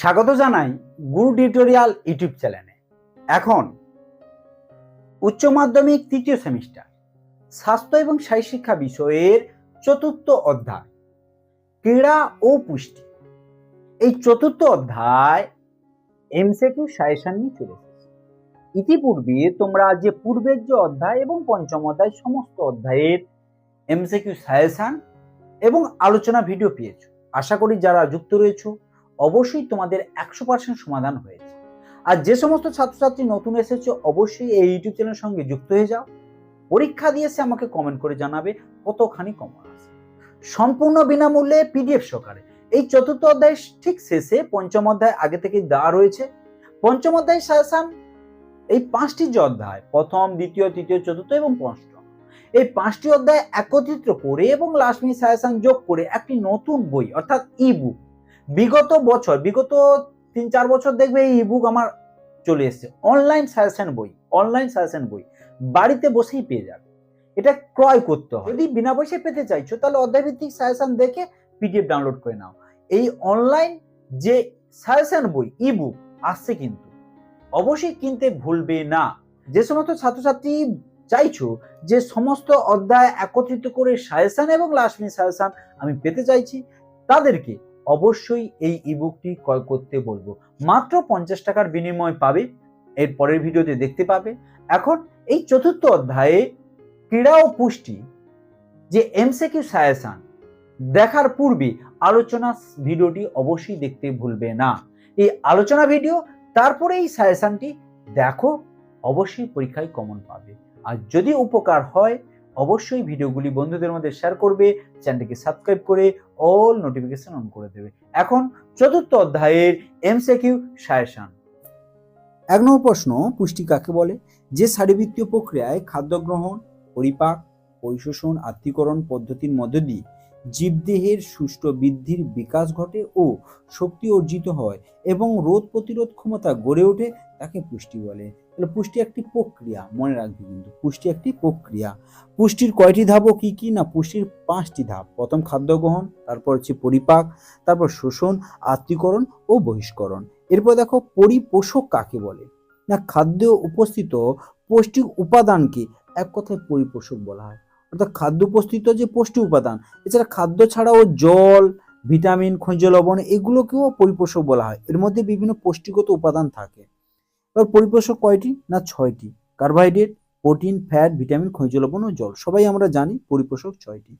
স্বাগত জানাই গুরু tutorial YouTube চ্যানেলে। এখন উচ্চ মাধ্যমিক তৃতীয় সেমিস্টার, স্বাস্থ্য এবং শিক্ষা বিষয়ের চতুর্থ অধ্যায়, ক্রীড়া ও পুষ্টি। এই চতুর্থ অধ্যায় এমসিকিউ সাজেশন নিয়ে চলে এসেছে। ইতিপূর্বে তোমরা যে পূর্বের যে অধ্যায় এবং পঞ্চম অধ্যায় সমস্ত অধ্যায়ের এমসিকিউ সাজেশন এবং আলোচনা ভিডিও পেয়েছ। আশা করি যারা যুক্ত রয়েছে অবশ্যই তোমাদের একশো পার্সেন্ট সমাধান হয়েছে। আর যে সমস্ত ছাত্রছাত্রী নতুন এসেছে, অবশ্যই এই ইউটিউব চ্যানেলের সঙ্গে যুক্ত হয়ে যাও। পরীক্ষা দিয়ে এসে আমাকে কমেন্ট করে জানাবে কতখানি কমন আছে। সম্পূর্ণ বিনামূল্যে পিডিএফ সহকারে। এই চতুর্থ অধ্যায় ঠিক শেষে পঞ্চম অধ্যায় আগে থেকেই দেওয়া রয়েছে। পঞ্চম অধ্যায় সাজেশন এই পাঁচটি যে অধ্যায়, প্রথম, দ্বিতীয়, তৃতীয়, চতুর্থ এবং পঞ্চম, এই পাঁচটি অধ্যায় একত্রিত করে এবং মিনিট সাজেশন যোগ করে একটি নতুন বই, অর্থাৎ ই বুক বিগত বছর, বিগত তিন চার বছর দেখবে এই ইবুক আমার চলে এসেছে। অনলাইন সাজেশন বই অনলাইন সাজেশন বই। বাড়িতে বসেই পেয়ে যাবে। এটা ক্রয় করতে হবে যদি বিনা পয়সায় পেতে চাইছো, তাহলে অধ্যায়ভিত্তিক সাজেশন দেখে পিডিএফ ডাউনলোড করে নাও। এই অনলাইন যে সাজেশন বই ইবুক আসছে কিন্তু। অবশ্যই কিনতে ভুলবে না। যে সমস্ত ছাত্রছাত্রী চাইছো যে সমস্ত অধ্যায় একত্রিত করে সাজেশন এবং লাস্ট মিনিট সাজেশন আমি পেতে চাইছি, তাদেরকে অবশ্যই এই ইবুকটি ক্রয় করতে বলব। মাত্র পঞ্চাশ টাকার বিনিময় পাবে, এর পরের ভিডিওতে দেখতে পাবে। এখন এই চতুর্থ অধ্যায়ে ক্রীড়া ও পুষ্টি, যে এমসিকিউ সাজেশন দেখার পূর্বে আলোচনা ভিডিওটি অবশ্যই দেখতে ভুলবে না। এই আলোচনা ভিডিও, তারপরে এই সাজেশনটি দেখো, অবশ্যই পরীক্ষায় কমন পাবে। আর যদি উপকার হয় অবশ্যই ভিডিওগুলি বন্ধুদের মধ্যে শেয়ার করবে চ্যানেলটিকে সাবস্ক্রাইব করে অল নোটিফিকেশন অন করে দেবে। এখন চতুর্থ অধ্যায়ের এমসিকিউ সাজেশন। এক নম্বর প্রশ্ন, পুষ্টি কাকে বলে? যে শারীরবৃত্তীয় প্রক্রিয়ায় খাদ্য গ্রহণ, পরিপাক, পরিশোষণ, আত্মীকরণ পদ্ধতির মধ্য দিয়ে জীবদেহের সুষ্ঠু বৃদ্ধির বিকাশ ঘটে ও শক্তি অর্জিত হয় এবং রোগ প্রতিরোধ ক্ষমতা গড়ে ওঠে তাকে পুষ্টি বলে। তাহলে পুষ্টি একটি প্রক্রিয়া, মনে রাখবে কিন্তু পুষ্টি একটি প্রক্রিয়া। পুষ্টির কয়টি ধাপও কি কি না পুষ্টির পাঁচটি ধাপ? প্রথম খাদ্য গ্রহণ, তারপর হচ্ছে পরিপাক, তারপর শোষণ আত্মীকরণ ও বহিষ্করণ। এরপর দেখো পরিপোষক কাকে বলে? না, খাদ্য উপস্থিত পৌষ্টিক উপাদানকে এক কথায় পরিপোষক বলা হয়। অর্থাৎ খাদ্য উপস্থিত যে পুষ্টি উপাদান, এছাড়া খাদ্য ছাড়াও জল, ভিটামিন, খনিজ লবণ এগুলোকেও পরিপোষক বলা হয়। এর মধ্যে বিভিন্ন পুষ্টিগত উপাদান থাকে। এবার পরিপোষক কয়টি না ছয়টি? কার্বোহাইড্রেট, প্রোটিন, ফ্যাট, ভিটামিন, খনিজ লবণ ও জল, সবাই আমরা জানি পরিপোষক ছয়টি।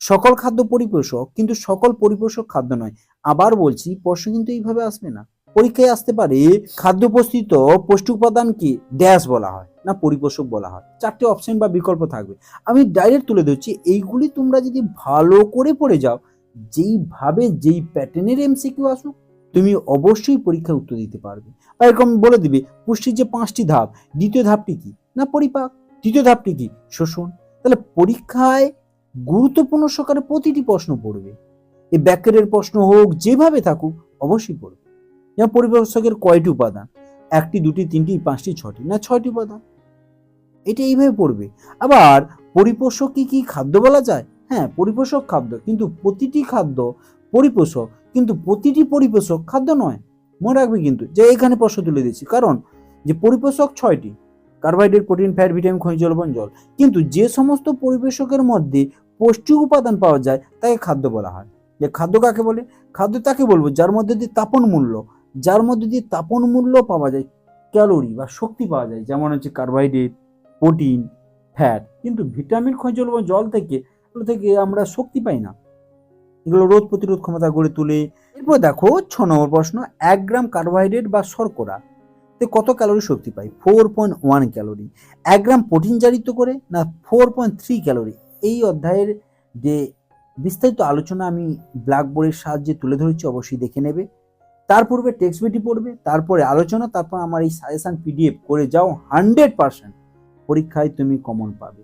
সকল খাদ্য পরিপোষক, কিন্তু সকল পরিপোষক খাদ্য নয়। আবার বলছি, প্রশ্ন কিন্তু এইভাবে আসবে না। পরীক্ষায় আসতে পারে, খাদ্য উপস্থিত পুষ্টি উপাদানকে ড্যাশ বলা হয় না পরিপোষক বলা হয়। চারটে অপশন বা বিকল্প থাকবে। আমি ডাইরেক্ট তুলে দিচ্ছি এইগুলি তোমরা যদি ভালো করে পড়ে যাও, যেইভাবে যেই প্যাটার্নের এমসিকিউ আসুক, তুমি অবশ্যই পরীক্ষায় উত্তর দিতে পারবে। বা এরকম বলে দিবে, পুষ্টির যে পাঁচটি ধাপ, দ্বিতীয় ধাপটি কি? না পরিপাক? তৃতীয় ধাপটি কি? শোষণ। তাহলে পরীক্ষায় গুরুত্বপূর্ণ সহকারে প্রতিটি প্রশ্ন পড়বে। এই ব্যাকের প্রশ্ন হোক, যেভাবে থাকুক, অবশ্যই পড়বে। যেমন পরিপোষকের কয়টি উপাদান? একটি, দুটি, তিনটি, পাঁচটি ছটি না, ছয়টি উপাদান। এটা এইভাবে পড়বে। আবার পরিপোষক কি কি খাদ্য বলা যায়? হ্যাঁ পরিপোষক খাদ্য। কিন্তু প্রতিটি খাদ্য পরিপোষক, কিন্তু প্রতিটি পরিপোষক খাদ্য নয়। মনে রাখবে কিন্তু, যে এখানে প্রশ্ন তুলে দিচ্ছি কারণ, যে পরিপোষক ছয়টি, কার্বোহাইড্রেট, প্রোটিন, ফ্যাট, ভিটামিন, খনিজ, লবণ, জল। কিন্তু যে সমস্ত পরিবেশকের মধ্যে পুষ্টিক উপাদান পাওয়া যায়, তাকে খাদ্য বলা হয়। যে খাদ্য কাকে বলে? খাদ্য তাকে বলব, যার মধ্যে দিয়ে তাপন মূল্য যার মধ্যে দিয়ে তাপন মূল্য পাওয়া যায় ক্যালোরি বা শক্তি পাওয়া যায়, যেমন হচ্ছে কার্বোহাইড্রেট, প্রোটিন, ফ্যাট। কিন্তু ভিটামিন, খনিজ লবণ, জল থেকে এগুলো থেকে আমরা শক্তি পাই না। এগুলো রোধ প্রতিরোধ ক্ষমতা গড়ে তোলে। এরপর দেখো ছ নম্বর প্রশ্ন, এক গ্রাম কার্বোহাইড্রেট বা শর্করা তে কত ক্যালোরি শক্তি পাই ফোর পয়েন্ট ওয়ান ক্যালোরি। এক গ্রাম প্রোটিন জারিত করে না ফোর পয়েন্ট থ্রি ক্যালোরি? এই অধ্যায়ের যে বিস্তারিত আলোচনা আমি ব্ল্যাকবোর্ডের সাহায্যে তুলে ধরেছি, অবশ্যই দেখে নেবে। তার পূর্বে টেক্সট বইটি পড়বে, তারপরে আলোচনা, তারপর আমার এই সাজেশন পিডিএফ করে যাও হান্ড্রেড পার্সেন্ট পরীক্ষায় তুমি কমন পাবে।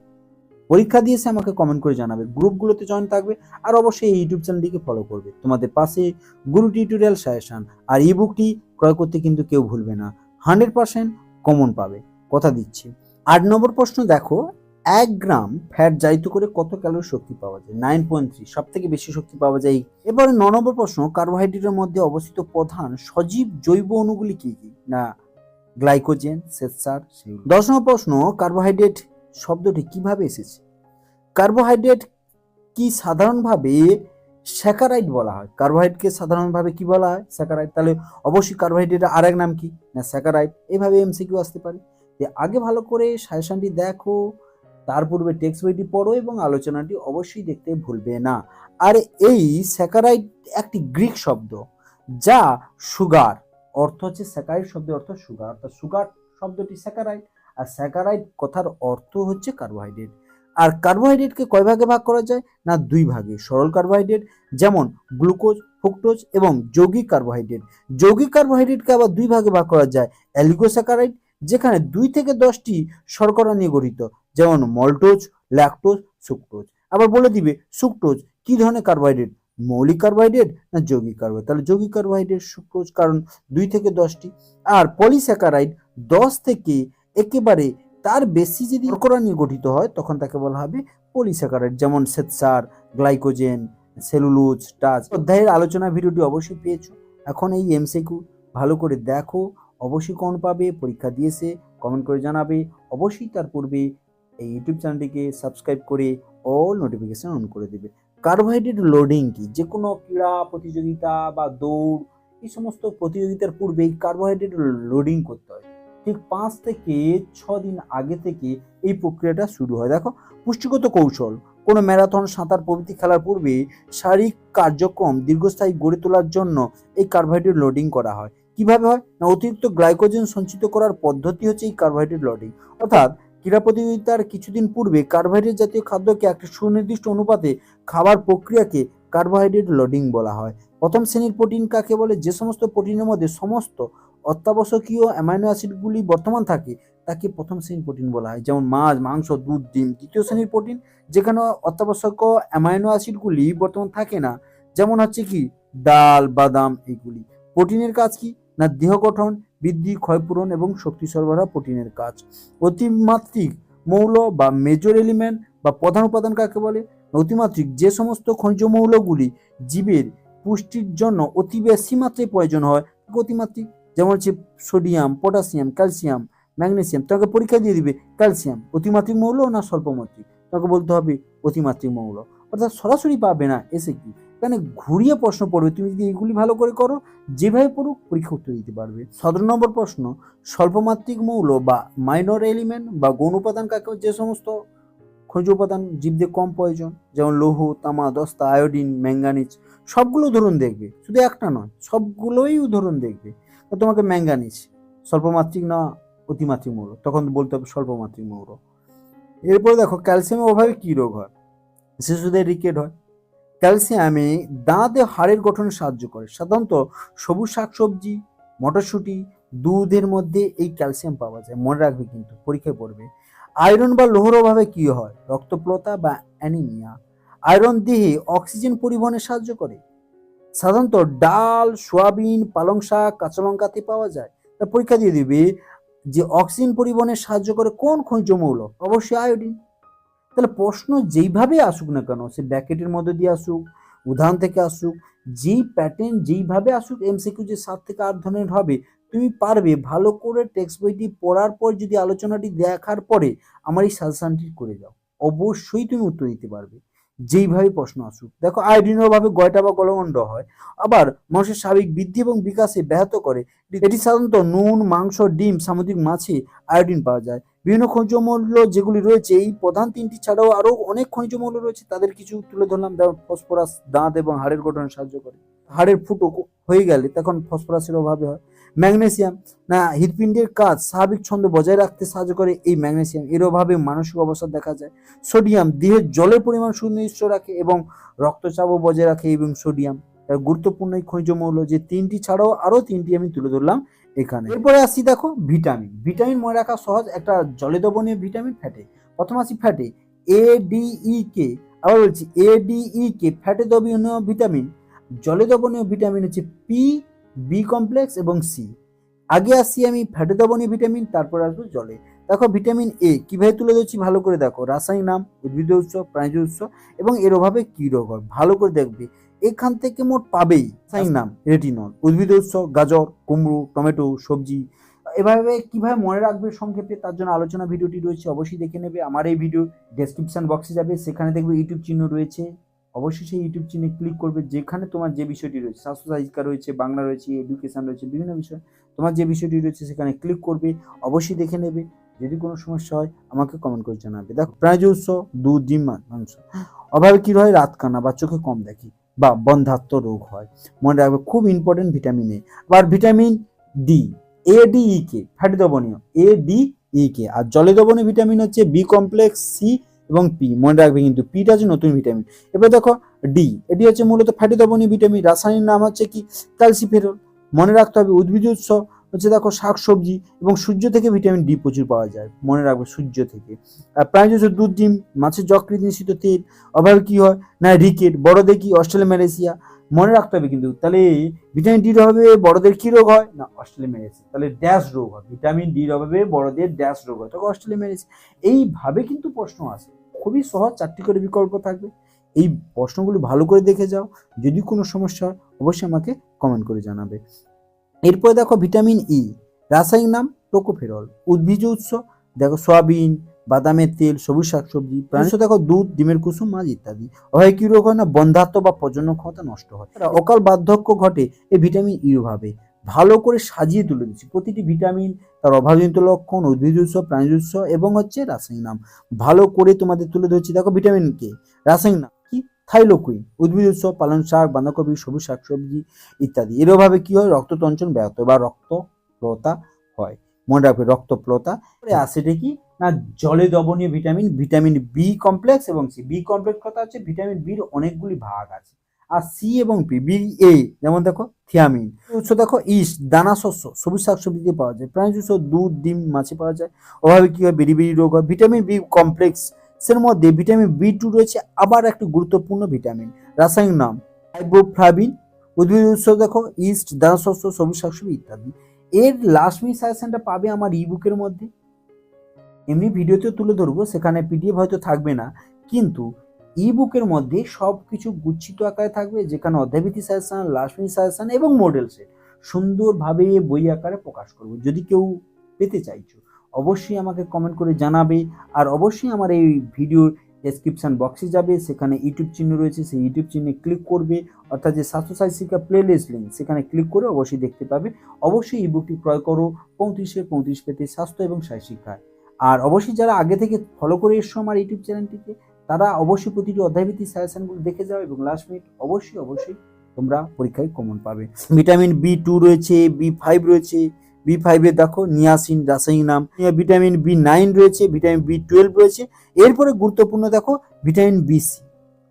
পরীক্ষা দিয়েছে আমাকে কমেন্ট করে জানাবে গ্রুপগুলোতে জয়েন থাকবে, আর অবশ্যই এই ইউটিউব চ্যানেলটিকে ফলো করবে। তোমাদের পাশে গুরু টিউটোরিয়াল সাজেশন আর ই বুকটি ক্রয় করতে কিন্তু কেউ ভুলবে না হান্ড্রেড পার্সেন্ট কমন পাবে। কথা দিচ্ছি। আট নম্বর প্রশ্ন দেখো এক গ্রাম ফ্যাট জারিত করে কত ক্যালোরি শক্তি পাওয়া যায়? নাইন পয়েন্ট থ্রি সব থেকে বেশি শক্তি পাওয়া যায় এবারে ন নম্বর প্রশ্ন কার্বোহাইড্রেটের মধ্যে অবস্থিত প্রধান সজীব জৈব অণুগুলি কি কি? না গ্লাইকোজেন শ্বেতসার দশ নম্বর প্রশ্ন কার্বোহাইড্রেট শব্দটি কীভাবে এসেছে? কার্বোহাইড্রেট কি সাধারণভাবে স্যাকারাইড বলা হয়? কার্বোহাইড্রেটকে সাধারণভাবে কি বলা হয়? স্যাকারাইড তাহলে অবশ্যই কার্বোহাইড্রেটের আর এক নাম কি? না স্যাকারাইড এইভাবে এমসিকিউ আসতে পারে। যে আগে ভালো করে সাজেশনটি দেখো। তার পূর্বে টেক্সট বইটি পড়ো এবং আলোচনাটি অবশ্যই দেখতে ভুলবে না। আর এই স্যাকারাইড একটি গ্রিক শব্দ, যা সুগার অর্থ হচ্ছে স্যাকারাইড শব্দের অর্থ সুগার অর্থাৎ সুগার শব্দটি স্যাকারাইড আর স্যাকারাইড কথার অর্থ হচ্ছে কার্বোহাইড্রেট আর কার্বোহাইড্রেটকে কয় ভাগে ভাগ করা যায়? না, দুই ভাগে। সরল কার্বোহাইড্রেট যেমন গ্লুকোজ ফ্রুক্টোজ এবং যৌগিক কার্বোহাইড্রেট যৌগিক কার্বোহাইড্রেটকে আবার দুই ভাগে ভাগ করা যায় অ্যালিগোস্যাকারাইড যেখানে দুই থেকে দশটি শর্করা নিয়ে গঠিত। যেমন মল্টোজ, ল্যাকটোজ, সুক্টোজ। আবার বলে দিবে, সুক্টোজ কি ধরনের কার্বোহাইড্রেট মৌলিক কার্বোহাইড্রেট না যৌগিক কার্বোহাইড্রেট তাহলে যৌগিক কার্বোহাইড্রেট সুক্টোজ কারণ দুই থেকে দশটি। আর পলিস্যাকারাইড দশ থেকে একেবারে তার বেশি যদি শর্করা নিয়ে গঠিত হয়, তখন তাকে বলা হবে পলিস্যাকারাইড যেমন শ্বেতসার গ্লাইকোজেন সেলুলোজ টাচ অধ্যায়ের আলোচনা ভিডিওটি অবশ্যই পেয়েছ। এখন এই এমসিকিউ ভালো করে দেখো। অবশ্যই কোন পাবে, পরীক্ষা দিয়েছে, কমেন্ট করে জানাবে। অবশ্যই তার পূর্বে এই ইউটিউব চ্যানেলটিকে সাবস্ক্রাইব করে অল নোটিফিকেশন অন করে দেবে। কার্বোহাইড্রেট লোডিং কি? যে কোনো ক্রীড়া প্রতিযোগিতা বা দৌড়, এই সমস্ত প্রতিযোগিতার পূর্বে এই কার্বোহাইড্রেট লোডিং করতে হয়। ঠিক পাঁচ থেকে ছ দিন আগে থেকে এই প্রক্রিয়াটা শুরু হয়। দেখো, পুষ্টিগত কৌশল। কোনো ম্যারাথন সাঁতার, প্রভৃতি খেলার পূর্বে শারীরিক কার্যক্রম দীর্ঘস্থায়ী গড়ে তোলার জন্য এই কার্বোহাইড্রেট লোডিং করা হয়। কীভাবে হয়? না, অতিরিক্ত গ্লাইকোজেন সঞ্চিত করার পদ্ধতি হচ্ছে এই কার্বোহাইড্রেট লোডিং অর্থাৎ ক্রীড়া প্রতিযোগিতার কিছুদিন পূর্বে কার্বোহাইড্রেট জাতীয় খাদ্যকে একটা সুনির্দিষ্ট অনুপাতে খাবার প্রক্রিয়াকে কার্বোহাইড্রেট লোডিং বলা হয়। প্রথম শ্রেণির প্রোটিন কাকে বলে? যে সমস্ত প্রোটিনের মধ্যে সমস্ত অত্যাবশ্যকীয় অ্যামাইনো অ্যাসিডগুলি বর্তমান থাকে, তাকে প্রথম শ্রেণির প্রোটিন বলা হয়। যেমন মাছ, মাংস, দুধ, ডিম, দ্বিতীয় শ্রেণির প্রোটিন, যেখানে অত্যাবশ্যক অ্যামাইনো অ্যাসিডগুলি বর্তমান থাকে না। যেমন হচ্ছে কি, ডাল, বাদাম, এগুলি। প্রোটিনের কাজ কি? না, দেহ গঠন বৃদ্ধি, ক্ষয়পূরণ এবং শক্তি সরবরাহ প্রোটিনের কাজ। অতিমাত্রিক মৌল বা মেজর এলিমেন্ট বা প্রধান উপাদান কাকে বলে? অতিমাত্রিক যে সমস্ত খনিজ মৌলগুলি জীবের পুষ্টির জন্য অতি বেশি মাত্রায় প্রয়োজন হয় অতিমাত্রিক, যেমন হচ্ছে সোডিয়াম পটাশিয়াম ক্যালসিয়াম ম্যাগনেসিয়াম তোমাকে পরীক্ষা দিয়ে দিবে ক্যালসিয়াম অতিমাত্রিক মৌল না স্বল্পমাত্রিক? তোমাকে বলতে হবে অতিমাত্রিক মৌল। অর্থাৎ সরাসরি পাবে না, এসে কি? এখানে ঘুরিয়ে প্রশ্ন পড়বে। তুমি যদি এগুলি ভালো করে করো, যেভাবে পড়ুক পরীক্ষা উত্তর দিতে পারবে। সতেরো নম্বর প্রশ্ন, স্বল্পমাত্রিক মৌল বা মাইনর এলিমেন্ট বা গৌণ উপাদান কাকে, যে সমস্ত খনিজ উপাদান জীবদের কম প্রয়োজন, যেমন লৌহ, তামা, দস্তা আয়োডিন ম্যাঙ্গানিজ সবগুলো উদাহরণ দেখবে। শুধু একটা নয়, সবগুলোই উদাহরণ দেখবে। তোমাকে ম্যাঙ্গানিজ স্বল্পমাত্রিক না অতিমাত্রিক মৌল? তখন বলতে হবে স্বল্পমাত্রিক মৌল। এরপরে দেখো ক্যালসিয়ামের অভাবে কী রোগ হয়? শিশুদের রিকেট হয়। ক্যালসিয়ামে দাঁত হাড়ের গঠনে সাহায্য করে। সাধারণত সবুজ শাকসবজি, মটরশুঁটি, দুধের মধ্যে এই ক্যালসিয়াম পাওয়া যায়। মনে রাখবে কিন্তু, পরীক্ষায় পড়বে। আয়রন বা লোহর অভাবে কি হয়? রক্তপ্লতা বা অ্যানিমিয়া। আয়রন দেহে অক্সিজেন পরিবহনে সাহায্য করে। সাধারণত ডাল, সোয়াবিন, পালং শাক, কাঁচা লঙ্কাতে পাওয়া যায়। তা পরীক্ষা দিয়ে দিবে যে অক্সিজেন পরিবহনে সাহায্য করে কোন খনিজ মৌল? অবশ্যই আয়োডিন। তাহলে প্রশ্ন যেইভাবে আসুক না কেন, সে ব্যাকেটের মধ্যে দিয়ে আসুক উদাহরণ থেকে আসুক, যেই প্যাটার্ন যেইভাবে আসুক এমসিকিউ যে সাত থেকে আট ধরনের হবে, তুমি পারবে ভালো করে টেক্সট বইটি পড়ার পর যদি আলোচনাটি দেখার পরে আমার এই সাজেশনটি করে যাও অবশ্যই তুমি উত্তর দিতে পারবে। যেইভাবে প্রশ্ন আসুক। দেখো আয়োডিনভাবে গয়টা বা গলগণ্ড হয়। আবার মানুষের স্বাভাবিক বৃদ্ধি এবং বিকাশে ব্যাহত করে। এটি সাধারণত নুন, মাংস, ডিম, সামুদ্রিক মাছে আয়োডিন পাওয়া যায়। বিভিন্ন খনিজ মৌল যেগুলি রয়েছে, এই প্রধান তিনটি ছাড়াও আরও অনেক খনিজ মৌল রয়েছে, তাদের কিছু তুলে ধরলাম। যেমন ফসফরাস, দাঁত এবং হাড়ের গঠনে সাহায্য করে। হাড়ের ফুটো হয়ে গেলে তখন ফসফরাসের অভাবে হয়। ম্যাগনেসিয়াম, না, হৃৎপিণ্ডের কাজ স্বাভাবিক ছন্দ বজায় রাখতে সাহায্য করে এই ম্যাগনেসিয়াম। এর অভাবে মানসিক অবস্থা দেখা যায়। সোডিয়াম, দেহের জলের পরিমাণ সুনির্দিষ্ট রাখে এবং রক্তচাপও বজায় রাখে এবং সোডিয়াম। গুরুত্বপূর্ণ এই খনিজ মৌল যে তিনটি ছাড়াও আরও তিনটি আমি তুলে ধরলাম এখানে। এরপরে আসি দেখো, ভিটামিন। ভিটামিন মনে রাখা সহজ, একটা জলে দ্রবণীয় ভিটামিন ফ্যাটে। প্রথম আসি ফ্যাটে এ ডিই কে আবার বলছি এ ডিই কে ফ্যাটে দ্রবণীয় ভিটামিন। জলে দ্রবণীয় ভিটামিন হচ্ছে পি বি কমপ্লেক্স এবং সি আগে আসছি আমি ফ্যাটে দ্রবণীয় ভিটামিন, তারপর আসব জলে। দেখো, ভিটামিন এ কীভাবে তুলে ধরছি ভালো করে দেখো। রাসায়নিক নাম উদ্ভিদ উৎস, প্রাণীজ উৎস এবং এর অভাবে কী রোগ হয়? ভালো করে দেখবে। এখান থেকে মোট পাবেই রাসায়নিক নাম রেটিনল, উদ্ভিদ উৎস, গাজর, কুমড়ো, টমেটো, সবজি। এভাবে কীভাবে মনে রাখবে সংক্ষেপে তার জন্য আলোচনা ভিডিওটি রয়েছে অবশ্যই দেখে নেবে। আমার এই ভিডিও ডেসক্রিপশন বক্সে যাবে, সেখানে দেখবে ইউটিউব চিহ্ন রয়েছে। অবশ্যই সেই ইউটিউব চিহ্নে ক্লিক করবে, যেখানে তোমার যে বিষয়টি রয়েছে, স্বাস্থ্য সাহিত্যিকা রয়েছে, বাংলা রয়েছে এডুকেশন রয়েছে, বিভিন্ন বিষয়, তোমার যে বিষয়টি রয়েছে সেখানে ক্লিক করবে, অবশ্যই দেখে নেবে। যদি কোনো সমস্যা হয়, আমাকে কমেন্ট করে জানাবে। দেখো, প্রাণীজ উৎস, দুধ, ডিম মাংস। অভাবে কি হয়? রাত কানা বা চোখে কম দেখি। বা বন্ধাত্ম রোগ হয়। মনে রাখবে, খুব ইম্পর্টেন্ট ভিটামিন এ আবার vitamin D A D E K fatty দ্রবণীয়। এ ডি ই কে আর জলে দ্রবণীয় ভিটামিন হচ্ছে বি কমপ্লেক্স সি এবং পি মনে রাখবে কিন্তু পিটা হচ্ছে নতুন ভিটামিন এবার দেখো ডি এটি হচ্ছে মূলত ফ্যাটি দ্রবণীয় ভিটামিন রাসায়নিক নাম হচ্ছে কি? ক্যালসিফেরল মনে রাখতে হবে, উদ্ভিদ উৎস হচ্ছে দেখো শাকসবজি এবং সূর্য থেকে ভিটামিন ডি প্রচুর পাওয়া যায়। মনে রাখবে সূর্য থেকে। আর প্রাণীজ উৎস দুধ, ডিম, মাছের যকৃত নিশ্চিত তেল। অভাবে কি হয়? না, রিকেট। বড়দের কি? অস্ট্রেলিয়া মনে রাখতে হবে কিন্তু, তাহলে ভিটামিন ডির অভাবে বড়দের কি রোগ হয়? না অস্ট্রেলিয়া তাহলে ড্যাশ রোগ হয়। ভিটামিন ডির অভাবে বড়দের ড্যাশ রোগ হয়। তখন অস্ট্রেলিয়া এইভাবে কিন্তু প্রশ্ন আসে খুবই সহজ, চারটি করে বিকল্প থাকবে। এই প্রশ্নগুলি ভালো করে দেখে যাও। যদি কোনো সমস্যা হয়, অবশ্যই আমাকে কমেন্ট করে জানাবে। এরপরে দেখো ভিটামিন ই, রাসায়নিক নাম টোকোফেরল উদ্ভিজ উৎস, দেখো সয়াবিন, বাদামের তেল, সবুজ শাকসবজি, প্রাণী দেখো দুধ, ডিমের কুসুম, মাছ ইত্যাদি। হয় কি রোগ হয় না বন্ধাত্ম বা প্রজনন ক্ষমতা নষ্ট হয়। অকাল বার্ধক্য ঘটে এই ভিটামিন ই অভাবে ভালো করে সাজিয়ে তুলে দিচ্ছি প্রতিটি ভিটামিন তার অভাবজনিত লক্ষণ উদ্ভিদ উৎস, প্রাণীজ উৎস এবং হচ্ছে রাসায়নিক নাম। ভালো করে তোমাদের তুলে ধরছি। দেখো ভিটামিন কে? রাসায়নিক নাম। থাইলোকুইন, উদ্ভিদ উৎস পালং শাক, বাঁধাকপি, সবুজ শাকসবজি ইত্যাদি। এর অভাবে কি হয়? রক্ততঞ্চন ব্যাহত বা রক্তপ্লতা হয়। মনে রাখবে রক্তপ্লতা। আসেটা কি? না, জলে দ্রবণীয় ভিটামিন ভিটামিন বি কমপ্লেক্স এবং সি বি কমপ্লেক্স কথা হচ্ছে ভিটামিন বির অনেকগুলি ভাগ আছে। আর সি এবং পি বি এ যেমন দেখো থিয়ামিন উৎস দেখো ইস্ট দানা শস্য, সবুজ শাকসবজিতে পাওয়া যায়। প্রাণীজ উৎস, দুধ, ডিম, মাছে পাওয়া যায়। অভাবে কি হয়? বেরি বেরি রোগ হয়। ভিটামিন বি কমপ্লেক্স এর মধ্যে ভিটামিন বি টু রয়েছে, আবার একটি গুরুত্বপূর্ণ ভিটামিন, রাসায়নিক নাম রাইবোফ্লাভিন উদ্ভিদ উৎস দেখো, ইস্ট দানা শস্য সবুজ শাকসবজি ইত্যাদি। এর লাস্ট মিনিট সাজেশনটা পাবে আমার ই বুকের মধ্যে। এমনি ভিডিওতেও তুলে ধরবো, সেখানে পিডিএফ হয়তো থাকবে না, কিন্তু ই বুকের মধ্যে সব কিছু গুচ্ছিত আকারে থাকবে, যেখানে অধ্যায়ভিত্তিক সাজেশন লাস্ট মিনিট সাজেশন এবং মডেল সেট সুন্দরভাবে বই আকারে প্রকাশ করব, যদি কেউ পেতে চাইছো। অবশ্যই আমাকে কমেন্ট করে জানাবে। আর অবশ্যই আমার এই ভিডিওর ডেসক্রিপশন বক্সে যাবে, সেখানে ইউটিউব চিহ্ন রয়েছে, সেই ইউটিউব চিহ্নে ক্লিক করবে। অর্থাৎ যে স্বাস্থ্য সাহিত্যিকা প্লে লিস্ট লিঙ্ক সেখানে ক্লিক করে অবশ্যই দেখতে পাবে। অবশ্যই এই বুকটি ক্রয় করো, পঁয়ত্রিশে পঁয়ত্রিশ পেতে স্বাস্থ্য এবং শারীর শিক্ষায়। আর অবশ্যই যারা আগে থেকে ফলো করে এসছো আমার ইউটিউব চ্যানেলটিকে তারা অবশ্যই প্রতিটি অধ্যায়ভিত্তিক সাজেশনগুলো দেখে যাও এবং লাস্ট মিনিট অবশ্যই অবশ্যই তোমরা পরীক্ষায় কমন পাবে। ভিটামিন বি টু রয়েছে বি ফাইভ রয়েছে বি ফাইভে দেখো, নিয়াসিন, রাসায়নিক নাম। ভিটামিন বি নাইন রয়েছে ভিটামিন বি টুয়েলভ রয়েছে। এরপরে গুরুত্বপূর্ণ দেখো ভিটামিন বি সি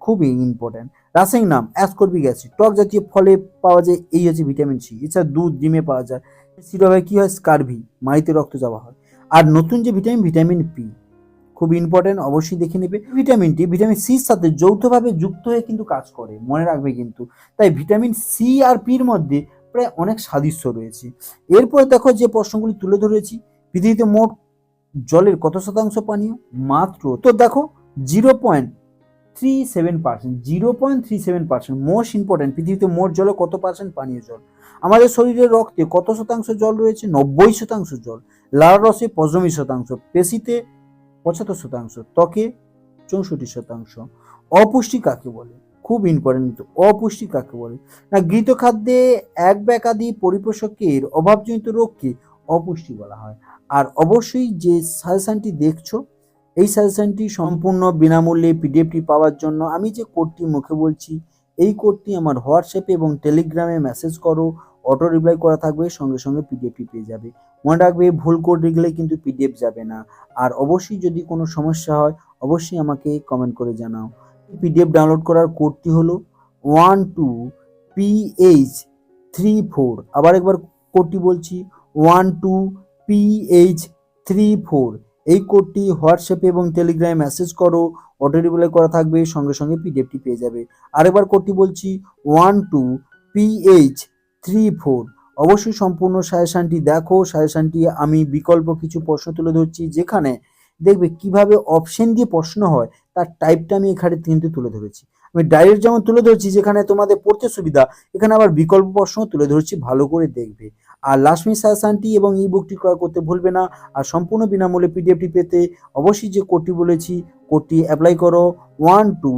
খুবই ইম্পর্ট্যান্ট রাসায়নিক নাম অ্যাসকর্বিক অ্যাসিড টক জাতীয় ফলে পাওয়া যায়, এই হচ্ছে ভিটামিন সি এছাড়া দুধ, ডিমে পাওয়া যায়। সিরোভাবে কী হয়? স্কারভি, মাড়িতে রক্ত যাওয়া হয়। আর নতুন যে ভিটামিন ভিটামিন পি খুব ইম্পর্টেন্ট অবশ্যই দেখে নেবে। ভিটামিন ভিটামিনটি ভিটামিন সির সাথে যৌথভাবে যুক্ত হয়ে কিন্তু কাজ করে, মনে রাখবে কিন্তু। তাই ভিটামিন সি আর পির মধ্যে প্রায় অনেক সাদৃশ্য রয়েছে। এরপর দেখো যে প্রশ্নগুলি তুলে ধরেছি। পৃথিবীতে মোট জলের কত শতাংশ পানীয় মাত্র তো দেখো zero point three seven percent, zero point three seven percent, most important, পৃথিবীতে মোট জলে কত পার্সেন্ট পানীয় জল? আমাদের শরীরের রক্তে কত শতাংশ জল রয়েছে? নব্বই শতাংশ জল। লাল রসে পঁচানব্বই শতাংশ, পেশিতে পঁচাত্তর শতাংশ, ত্বকে চৌষট্টি শতাংশ। অপুষ্টি কাকে বলে? খুব ইম্পর্টেন্ট অপুষ্টি কাকে বলে? না গৃহীত খাদ্যে এক ব্যাকাদি পরিপোষকের অভাবজনিত রোগকে অপুষ্টি বলা হয়। আর অবশ্যই যে সাজেশনটি দেখছ, এই সাজেশনটি সম্পূর্ণ বিনামূল্যে পিডিএফটি পাওয়ার জন্য আমি যে কোডটি মুখে বলছি, এই কোডটি আমার হোয়াটসঅ্যাপে এবং টেলিগ্রামে মেসেজ করো অটো রিপ্লাই করা থাকবে, সঙ্গে সঙ্গে পিডিএফটি পেয়ে যাবে। মনে রাখবে, ভুল কোড লিখলে কিন্তু পিডিএফ যাবে না। আর অবশ্যই যদি কোনো সমস্যা হয়, অবশ্যই আমাকে কমেন্ট করে জানাও। পিডিএফ ডাউনলোড করার কোডটি হলো one two PH three four. আবার একবার কোডটি বলছি, one two PH three four. এই কোডটি হোয়াটসঅ্যাপে এবং টেলিগ্রামে মেসেজ করো অটো রিপ্লাই করা থাকবে, সঙ্গে সঙ্গে পিডিএফটি পেয়ে যাবে। আরেকবার কোডটি বলছি, one two PH three four. অবশ্যই সম্পূর্ণ সাজেশনটি দেখো, সাজেশনটি আমি বিকল্প কিছু প্রশ্ন তুলে ধরছি, যেখানে দেখবে কীভাবে অপশন দিয়ে প্রশ্ন হয়, তার টাইপটা আমি এখানে কিন্তু তুলে ধরেছি। আমি ডাইরেক্ট যেমন তুলে ধরছি যেখানে তোমাদের পড়তে সুবিধা, এখানে আবার বিকল্প প্রশ্ন তুলে ধরছি, ভালো করে দেখবে। আর লাস্টমি সাজেশনটি এবং ই বুকটি ক্রয় করতে ভুলবে না, আর সম্পূর্ণ বিনামূল্যে পিডিএফটি পেতে অবশ্যই যে কোডটি বলেছি, কোডটি অ্যাপ্লাই করো one two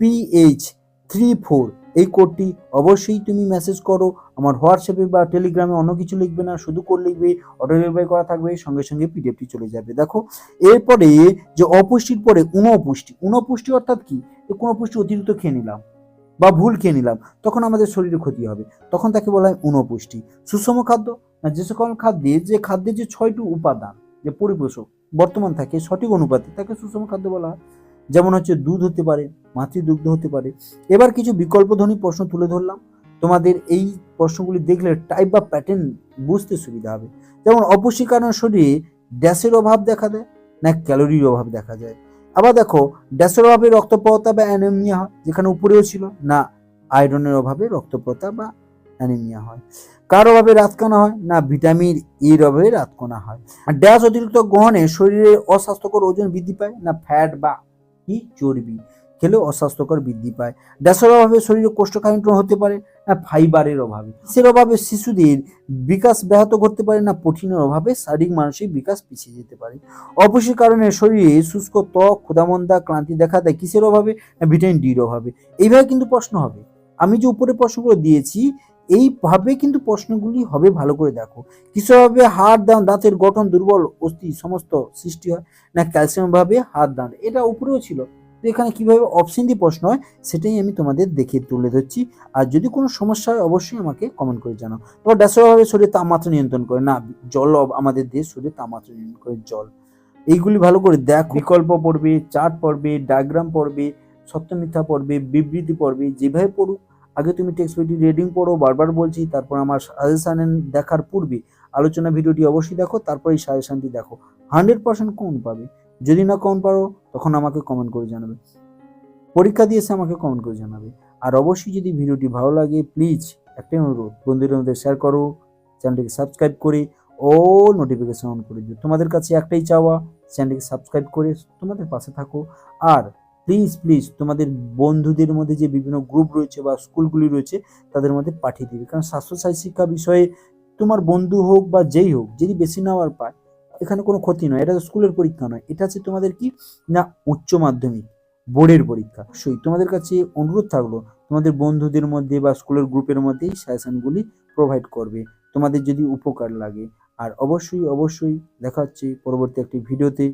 PH three four এই কোডটি অবশ্যই তুমি মেসেজ করো। আমার হোয়াটসঅ্যাপে বা টেলিগ্রামে অন্য কিছু লিখবে না, শুধু কোড লিখবে অটো ডেলিভারি করা থাকবে, সঙ্গে সঙ্গে পিডিএফটি চলে যাবে। দেখো, এরপরে যে অপুষ্টির পরে উনপুষ্টি উনপুষ্টি অর্থাৎ কি? কোনো পুষ্টি অতিরিক্ত খেয়ে নিলাম বা ভুল খেয়ে নিলাম, তখন আমাদের শরীরে ক্ষতি হবে। তখন তাকে বলা হয় উনপুষ্টি সুষম খাদ্য? না, যে সকল খাদ্যে, যে খাদ্যের যে ছয়টি উপাদান, যে পরিপোষক বর্তমান থাকে, সঠিক অনুপাতে তাকে সুষম খাদ্য বলা হয়। যেমন হচ্ছে দুধ হতে পারে, মাতৃদুগ্ধ হতে পারে। এবার কিছু বিকল্পধ্বনি প্রশ্ন তুলে ধরলাম। তোমাদের এই প্রশ্নগুলি দেখলে টাইপ বা প্যাটার্ন বুঝতে সুবিধা হবে। যেমন অপুষ্টির কারণে শরীরে ড্যাসের অভাব দেখা দেয় না ক্যালোরির অভাব দেখা যায়? আবার দেখো ড্যাসের অভাবে রক্তপ্রতা বা অ্যানিমিয়া হয়, যেখানে উপরেও ছিল, না আয়রনের অভাবে রক্তপ্রতা বা অ্যানিমিয়া হয়। কার অভাবে রাতকানা হয়? না ভিটামিন এর অভাবে রাতকানা হয়। আর ড্যাস অতিরিক্ত গ্রহণে শরীরে অস্বাস্থ্যকর ওজন বৃদ্ধি পায়, না ফ্যাট বা কি চর্বি? খেলে অস্বাস্থ্যকর বৃদ্ধি পায়। ড্যাসের অভাবে শরীরে কোষ্ঠকাঠিন্য হতে পারে না, ফাইবারের অভাবে। কিসের অভাবে শিশুদের বিকাশ ব্যাহত করতে পারে না, প্রোটিনের অভাবে শারীরিক মানসিক বিকাশ পিছিয়ে যেতে পারে। অপুষ্টির কারণে শরীরে শুষ্ক ত্বক ক্ষুদামন্দা ক্লান্তি দেখা দেয়। কিসের অভাবে? না, ভিটামিন ডির অভাবে। এইভাবে কিন্তু প্রশ্ন হবে। আমি যে উপরে প্রশ্নগুলো দিয়েছি এইভাবে কিন্তু প্রশ্নগুলি হবে, ভালো করে দেখো। কিসের অভাবে হাড়, দাঁত, দাঁতের গঠন দুর্বল, অস্থি, সমস্ত সৃষ্টি হয়, না ক্যালসিয়াম ভাবে হাড়, দাঁত? এটা উপরেও ছিল। তো এখানে কীভাবে অপশন দিয়ে প্রশ্ন হয়, সেটাই আমি তোমাদের দেখে তুলে ধরছি। আর যদি কোনো সমস্যা হয়, অবশ্যই আমাকে কমেন্ট করে জানাও। তো ড্যাসের অভাবে শরীরে তাপমাত্রা নিয়ন্ত্রণ করে, না, জল আমাদের দেশ শরীরে তাপমাত্রা নিয়ন্ত্রণ করে জল। এইগুলি ভালো করে দেখ। বিকল্প পড়বে, চার্ট পড়বে ডায়াগ্রাম পড়বে সত্যমিথ্যা পড়বে, বিবৃতি পড়বে, যেভাবে পড়ুক আগে তুমি টেক্সট বইটি রিডিং পড়ো, বারবার বলছি, তারপর আমার সাজেশান দেখার পূর্বে আলোচনা ভিডিওটি অবশ্যই দেখো, তারপর এই সাজেশনটি দেখো। হান্ড্রেড পার্সেন্ট কোন পাবে। যদি না কম পারো, তখন আমাকে কমেন্ট করে জানাবে। পরীক্ষা দিয়ে এসে আমাকে কমেন্ট করে জানাবে। আর অবশ্যই যদি ভিডিওটি ভালো লাগে প্লিজ একটাই অনুরোধ, বন্ধুদের মধ্যে শেয়ার করো চ্যানেলটিকে সাবস্ক্রাইব করে ও নোটিফিকেশন অন করে দিও। তোমাদের কাছে একটাই চাওয়া চ্যানেলটিকে সাবস্ক্রাইব করে তোমাদের পাশে থাকো। আর প্লিজ প্লিজ তোমাদের বন্ধুদের মধ্যে যে বিভিন্ন গ্রুপ রয়েছে বা স্কুলগুলি রয়েছে, তাদের মধ্যে পাঠিয়ে দিবে। কারণ স্বাস্থ্যসাথী শিক্ষা বিষয়ে তোমার বন্ধু হোক বা যেই হোক, যদি বেশি নাম্বার পায়, এখানে কোনো ক্ষতি নয়। এটা স্কুলের পরীক্ষা নয়। এটা হচ্ছে তোমাদের কি? না, উচ্চ মাধ্যমিক বোর্ডের পরীক্ষা। সেই তোমাদের কাছে অনুরোধ থাকল, তোমাদের বন্ধুদের মধ্যে বা স্কুলের গ্রুপের মধ্যেই সাজেশনগুলি প্রোভাইড করবে। তোমাদের যদি উপকার লাগে, আর অবশ্যই অবশ্যই দেখা হচ্ছে পরবর্তী একটি ভিডিওতে